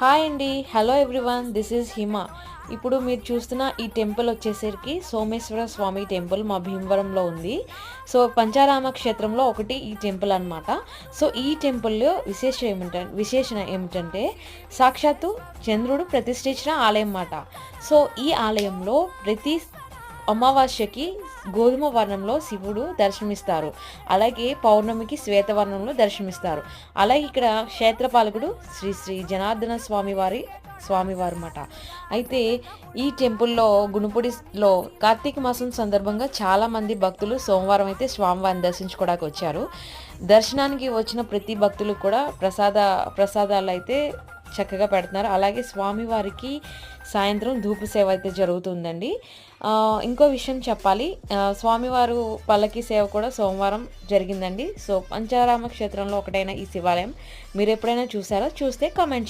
Hi అండి hello everyone this is Hima ఇప్పుడు మీరు చూస్తున్న ఈ టెంపుల్ వచ్చేసరికి సోమేశ్వర స్వామి టెంపుల్ మా భీమవరంలో ఉంది. సో పంచారామ క్షేత్రంలో ఒకటి ఈ టెంపుల్ అన్నమాట. సో ఈ టెంపుల్లో విశేషం ఏమిటంటే విశేషణ ఏమిటంటే సాక్షాత్తు చంద్రుడు ప్రతిష్ఠించిన ఆలయం అన్నమాట. సో ఈ ఆలయంలో ప్రతి అమావాస్యకి గోధుమ వర్ణంలో శివుడు దర్శనమిస్తారు. అలాగే పౌర్ణమికి శ్వేతవర్ణంలో దర్శనమిస్తారు. అలాగే ఇక్కడ క్షేత్రపాలకుడు శ్రీ శ్రీ జనార్దన స్వామి వారి స్వామివారు అన్నమాట అయితే ఈ టెంపుల్లో గుణుపుడిలో కార్తీక మాసం సందర్భంగా చాలామంది భక్తులు సోమవారం అయితే స్వామివారిని దర్శించుకోవడానికి వచ్చారు. దర్శనానికి వచ్చిన ప్రతి భక్తులు కూడా ప్రసాద ప్రసాదాలు అయితే చక్కగా పెడుతున్నారు. అలాగే స్వామివారికి సాయంత్రం ధూపు సేవ అయితే జరుగుతుందండి. ఇంకో విషయం చెప్పాలి. స్వామివారు పల్లకి సేవ కూడా సోమవారం జరిగిందండి. సో పంచారామ క్షేత్రంలో ఒకటైన ఈ శివాలయం. మీరు ఎప్పుడైనా చూసారో? చూస్తే కామెంట్